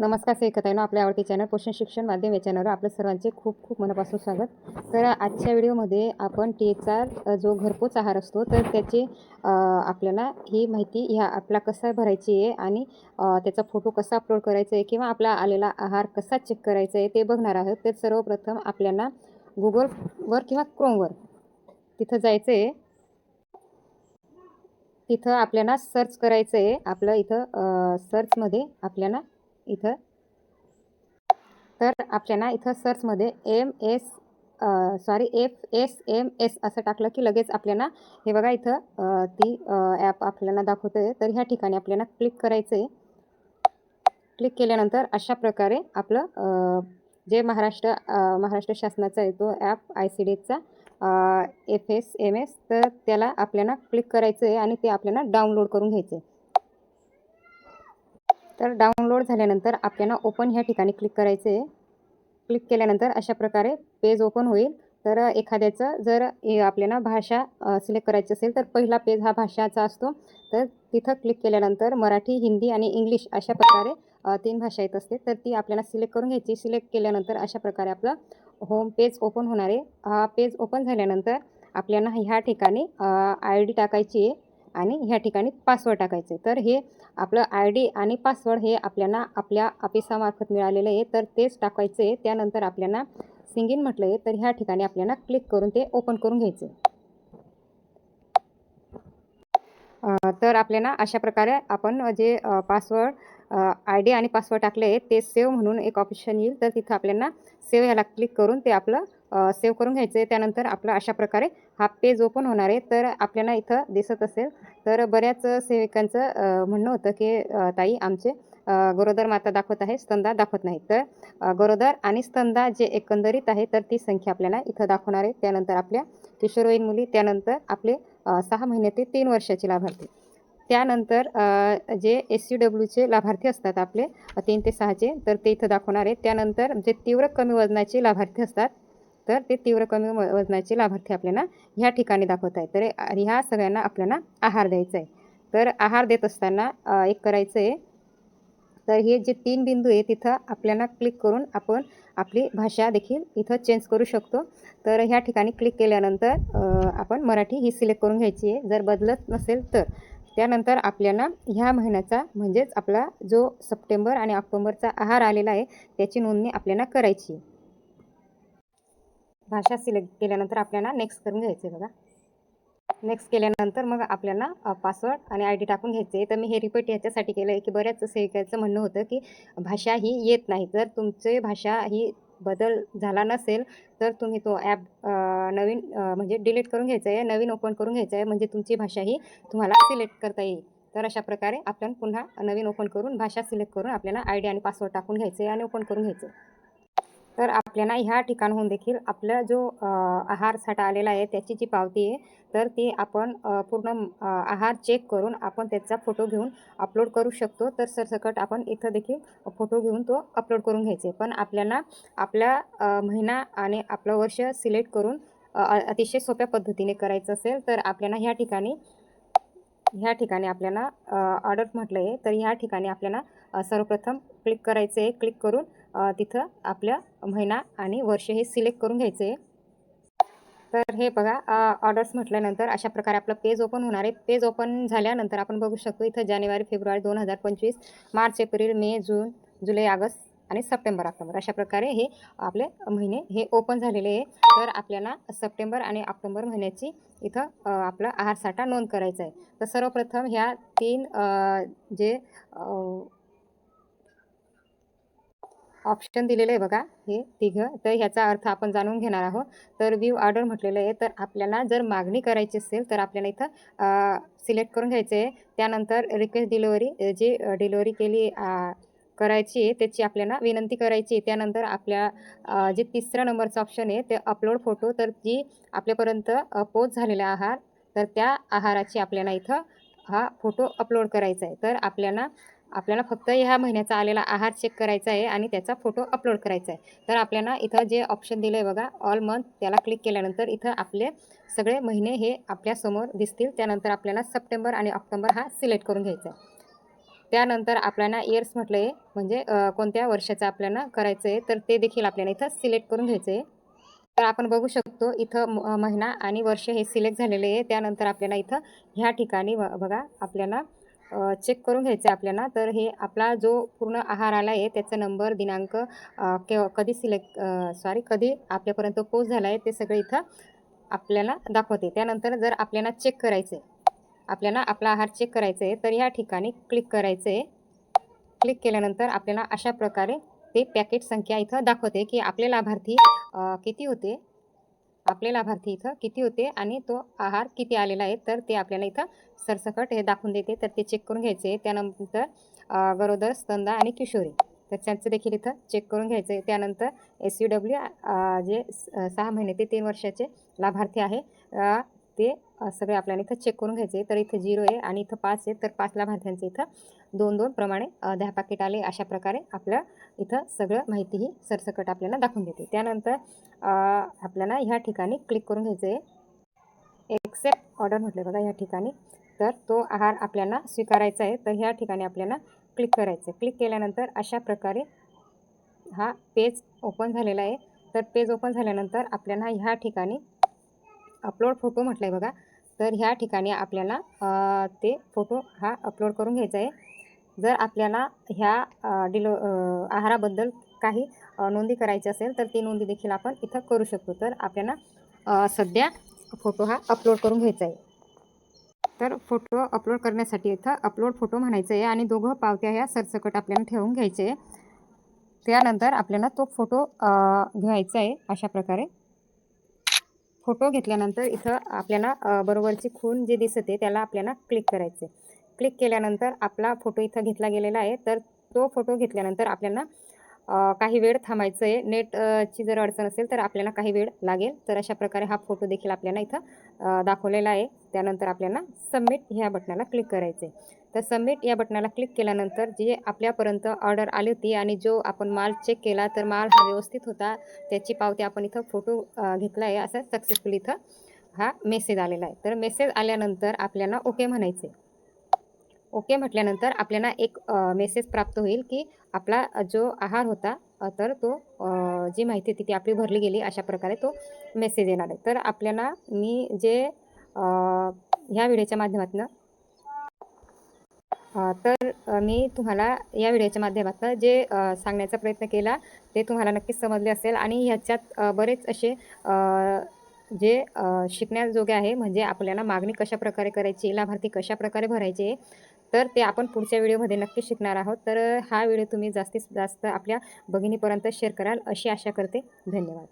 नमस्कार सेकताईनो आपल्या आवडती चॅनल पोषण शिक्षण माध्यम या चॅनलवर आपल्या सर्वांचे खूप खूप मनापासून स्वागत. तर आजच्या व्हिडिओमध्ये आपण टीचा जो घरपोच आहार असतो तर त्याची आपल्याला ही माहिती ह्या आपला कसा भरायची आहे आणि त्याचा फोटो कसा अपलोड करायचा आहे किंवा आपला आलेला आहार कसा चेक करायचा आहे ते बघणार आहोत. तर सर्वप्रथम आपल्याला गुगलवर किंवा क्रोमवर तिथं जायचं आहे. तिथं आपल्याला सर्च करायचं आहे. आपलं इथं सर्चमध्ये आपल्याला इथं. तर आपल्याला इथं सर्चमध्ये M S sorry F S M S असं टाकलं की लगेच आपल्याला हे बघा इथं ती ॲप आपल्याला दाखवतं. आहे तर ह्या ठिकाणी आपल्याला क्लिक करायचं आहे क्लिक केल्यानंतर अशा प्रकारे आपलं जे महाराष्ट्र महाराष्ट्र शासनाचा आहे तो ॲप आय सी डी एचा एफ एस एम एस तर त्याला आपल्याला क्लिक करायचं आहे आणि ते आपल्याला डाउनलोड करून घ्यायचं आहे तर डाउनलोड झाल्यानंतर आपल्याला ओपन ह्या ठिकाणी क्लिक करायचं आहे क्लिक केल्यानंतर अशा प्रकारे पेज ओपन होईल. तर एखाद्याचं जर हे आपल्याला भाषा सिलेक्ट करायची असेल तर पहिला पेज हा भाषाचा असतो. तर तिथं क्लिक केल्यानंतर मराठी हिंदी आणि इंग्लिश अशा प्रकारे तीन भाषा येत असते तर ती आपल्याला सिलेक्ट करून घ्यायची. सिलेक्ट केल्यानंतर अशा प्रकारे आपलं होम पेज ओपन होणार आहे. हा पेज ओपन झाल्यानंतर आपल्याला ह्या ठिकाणी आय डी टाकायची आहे. आणि ह्या ठिकाणी पासवर्ड टाकायचे. तर हे आपलं आय डी आणि पासवर्ड हे आपल्याला आपल्या ऑफिसामार्फत मिळालेलं आहे. तर तेच टाकायचं. आहे त्यानंतर आपल्याला सिंगिन म्हटलं आहे तर ह्या ठिकाणी आपल्याला क्लिक करून ते ओपन करून घ्यायचं. तर आपल्याला अशा प्रकारे आपण जे पासवर्ड आय डी आणि पासवर्ड टाकले आहे ते सेव्ह म्हणून एक ऑप्शन येईल. तर तिथं आपल्याला सेव्ह ह्याला क्लिक करून ते आपलं सेव्ह करून घ्यायचं आहे त्यानंतर आपलं अशा प्रकारे हा पेज ओपन होणार आहे. तर आपल्याला इथं दिसत असेल. तर बऱ्याच सेविकांचं म्हणणं होतं की ताई आमचे गरोदर माता दाखवत आहे स्तंदा दाखवत नाही तर गरोदर आणि स्तंदा जे एकंदरीत आहे तर ती संख्या आपल्याला इथं दाखवणार आहे. त्यानंतर आपल्या किशोरवयीन मुली त्यानंतर आपले सहा महिने ते तीन वर्षाची लाभार्थी. त्यानंतर जे एस सी डब्ल्यूचे लाभार्थी असतात आपले तीन ते सहाचे तर ते इथं दाखवणार आहे त्यानंतर जे तीव्र कमी वजनाचे लाभार्थी असतात तर ते तीव्र कमी व- वजनाचे लाभार्थी आपल्याला ह्या ठिकाणी दाखवत आहे तर ह्या सगळ्यांना आपल्याला आहार द्यायचा आहे तर आहार देत असताना एक करायचं आहे तर हे जे तीन बिंदू आहे तिथं आपल्याला क्लिक करून आपण आपली भाषा देखील इथं चेंज करू शकतो. तर ह्या ठिकाणी क्लिक केल्यानंतर आपण मराठी ही सिलेक्ट करून घ्यायची आहे. जर बदलत नसेल तर. त्यानंतर आपल्याला ह्या महिन्याचा म्हणजेच आपला जो सप्टेंबर आणि ऑक्टोबरचा आहार आलेला आहे त्याची नोंदणी आपल्याला करायची. आहे भाषा सिलेक्ट केल्यानंतर आपल्याला नेक्स्ट करून घ्यायचं आहे बघा. नेक्स्ट केल्यानंतर मग आपल्याला पासवर्ड आणि आय डी टाकून घ्यायचे तर मी हे रिपीट याच्यासाठी केलं आहे की बऱ्याच सेविकाचं म्हणणं होतं की भाषा ही येत नाही. तर तुमची भाषा ही बदल झाला नसेल तर तुम्ही तो ॲप नवीन म्हणजे डिलीट करून घ्यायचा आहे नवीन ओपन करून घ्यायचं आहे म्हणजे तुमची भाषा ही तुम्हाला सिलेक्ट करता येईल. तर अशा प्रकारे आपण पुन्हा नवीन ओपन करून भाषा सिलेक्ट करून आपल्याला आय डी आणि पासवर्ड टाकून घ्यायचे आहे आणि ओपन करून घ्यायचं आहे. तर आपल्याला ह्या ठिकाणहून देखील आपला जो आहार साठा आलेला आहे त्याची जी पावती आहे तर ती आपण पूर्ण आहार चेक करून आपण त्याचा फोटो घेऊन अपलोड करू शकतो. तर सरसकट आपण इथं देखील फोटो घेऊन तो अपलोड करून घ्यायचे. पण आपल्याला आपला महिना आणि आपलं वर्ष सिलेक्ट करून अतिशय सोप्या पद्धतीने करायचं असेल तर आपल्याला ह्या ठिकाणी ह्या ठिकाणी आपल्याला ऑर्डर म्हटलं आहे तर ह्या ठिकाणी आपल्याला सर्वप्रथम क्लिक करायचं आहे क्लिक करून तिथं आपल्या महिना आणि वर्ष हे सिलेक्ट करून घ्यायचं आहे. तर हे बघा ऑर्डर्स म्हटल्यानंतर अशा प्रकारे आपलं पेज ओपन होणार आहे. पेज ओपन झाल्यानंतर आपण बघू शकतो इथं जानेवारी फेब्रुवारी दोन हजार पंचवीस मार्च एप्रिल मे जून जुलै ऑगस्ट आणि सप्टेंबर ऑक्टोबर अशा प्रकारे हे आपले महिने हे ओपन झालेले आहे. तर आपल्याला सप्टेंबर आणि ऑक्टोबर महिन्याची इथं आपला आहार साठा नोंद करायचा आहे. तर सर्वप्रथम ह्या तीन जे ऑप्शन दिलेलं आहे बघा हे तिघं. तर ह्याचा अर्थ आपण जाणून घेणार आहोत. तर व्ह्यू ऑर्डर म्हटलेलं आहे. तर आपल्याला जर मागणी करायची असेल तर आपल्याला इथं सिलेक्ट करून घ्यायचं आहे. त्यानंतर रिक्वेस्ट डिलिव्हरी जी डिलिव्हरी केली करायची आहे त्याची आपल्याला विनंती करायची आहे. त्यानंतर आपल्या जे तिसऱ्या नंबरचं ऑप्शन आहे ते अपलोड फोटो तर जी आपल्यापर्यंत पोच झालेला आहार तर त्या आहाराची आपल्याला इथं हा फोटो अपलोड करायचा आहे. तर आपल्याला आपल्याला फक्त ह्या महिन्याचा आलेला आहार चेक करायचा आहे आणि त्याचा फोटो अपलोड करायचा आहे. तर आपल्याला इथं जे ऑप्शन दिलं आहे बघा ऑल मंथ त्याला क्लिक केल्यानंतर इथं आपले सगळे महिने हे आपल्यासमोर दिसतील. त्यानंतर आपल्याला सप्टेंबर आणि ऑक्टोबर हा सिलेक्ट करून घ्यायचा आहे. त्यानंतर आपल्याला इयर्स म्हटलं आहे म्हणजे कोणत्या वर्षाचं आपल्याला करायचं आहे तर ते देखील आपल्याला इथं सिलेक्ट करून घ्यायचं आहे तर आपण बघू शकतो इथं म- महिना आणि वर्ष हे सिलेक्ट झालेले आहे. त्यानंतर आपल्याला इथं ह्या ठिकाणी बघा आपल्याला चेक करून घ्यायचं आहे आपल्याला. तर हे आपला जो पूर्ण आहार आला आहे त्याचा नंबर दिनांक केव्हा कधी सिलेक्ट सॉरी कधी आपल्यापर्यंत पोच झाला आहे ते सगळं इथं आपल्याला दाखवते. त्यानंतर जर आपल्याला चेक करायचं आहे आपल्याला आपला आहार चेक करायचा आहे तर ह्या ठिकाणी क्लिक करायचं आहे क्लिक केल्यानंतर आपल्याला अशा प्रकारे ते पॅकेट संख्या इथं दाखवते की आपले लाभार्थी किती होते? आपले लाभार्थी इथं किती होते आणि तो आहार किती आलेला आहे तर ते आपल्याला इथं सरसकट हे दाखवून देते. तर ते चेक करून घ्यायचे. त्यानंतर गरोदर स्तंदा आणि किशोरी. तर त्यांचं देखील इथं चेक करून घ्यायचं आहे. त्यानंतर एस यू डब्ल्यू जे स- सहा महिने ते तीन वर्षाचे लाभार्थी आहे. ते सगळे आपल्याला इथं चेक करून घ्यायचे. तर इथं झिरो आहे आणि इथं पाच आहे. तर पाच लाभार्थ्यांचे इथं दोन दोन प्रमाणे दहा पाकिट आले अशा प्रकारे आपलं इथं सगळं माहिती ही सरसकट आपल्याला दाखवून देते. त्यानंतर आपल्याला ह्या ठिकाणी क्लिक करून घ्यायचं आहे एक्सेप्ट ऑर्डर म्हटलं बघा ह्या ठिकाणी. तर तो आहार आपल्याला स्वीकारायचा आहे. तर ह्या ठिकाणी आपल्याला क्लिक करायचं आहे क्लिक केल्यानंतर अशा प्रकारे हा पेज ओपन झालेला आहे. तर पेज ओपन झाल्यानंतर आपल्याला ह्या ठिकाणी अपलोड फोटो म्हटलं आहे बघा. तर ह्या ठिकाणी आपल्याला ते फोटो हा अपलोड करून घ्यायचा आहे. जर आपल्याला ह्या डिलो आहाराबद्दल काही नोंदी करायची असेल तर ती नोंदी देखील आपण इथं करू शकतो. तर आपल्याला सध्या फोटो हा अपलोड करून घ्यायचा आहे. तर फोटो अपलोड करण्यासाठी इथं अपलोड फोटो म्हणायचं आहे आणि दोघं पावत्या ह्या सरसकट आपल्याला ठेवून घ्यायचे आहे. त्यानंतर आपल्याला तो फोटो घ्यायचा आहे अशा प्रकारे. फोटो घेतल्यानंतर इथं आपल्याला बरोबरची खून जे दिसते त्याला आपल्याला क्लिक करायचे क्लिक केल्यानंतर आपला फोटो इथं घेतला गेलेला आहे. तर तो फोटो घेतल्यानंतर आपल्याला काही वेळ थांबायचं आहे नेटची जर अडचण असेल तर आपल्याला काही वेळ लागेल. तर अशा प्रकारे हा फोटो देखील आपल्याला इथं दाखवलेला आहे. त्यानंतर आपल्याला सबमिट ह्या बटनाला क्लिक करायचं आहे तर सबमिट या बटनाला क्लिक केल्यानंतर जे आपल्यापर्यंत ऑर्डर आली होती आणि जो आपण माल चेक केला तर माल हा व्यवस्थित होता. त्याची पावती आपण इथं फोटो घेतला आहे. असा सक्सेसफुल इथं हा मेसेज आलेला आहे. तर मेसेज आल्यानंतर आपल्याला ओके म्हणायचे ओके म्हटल्यानंतर आपल्याला एक मेसेज प्राप्त होईल की आपला जो आहार होता तर तो जी माहिती होती ती आपली भरली गेली अशा प्रकारे तो मेसेज येणार आहे. तर आपल्याला मी जे ह्या व्हिडिओच्या माध्यमातून तर मी तुम्हाला या व्हिडिओच्या माध्यमातून जे सांगण्याचा प्रयत्न केला ते तुम्हाला नक्कीच समजले असेल आणि ह्याच्यात बरेच असे जे शिकण्याजोगे आहे म्हणजे आपल्याला मागणी कशा प्रकारे करायची लाभार्थी कशा प्रकारे भरायचे तर ते आपण पुढच्या व्हिडिओमध्ये नक्की शिकणार आहोत. तर हा व्हिडिओ तुम्ही जास्तीत जास्त आपल्या भगिनीपर्यंत शेअर कराल अशी आशा करते. धन्यवाद.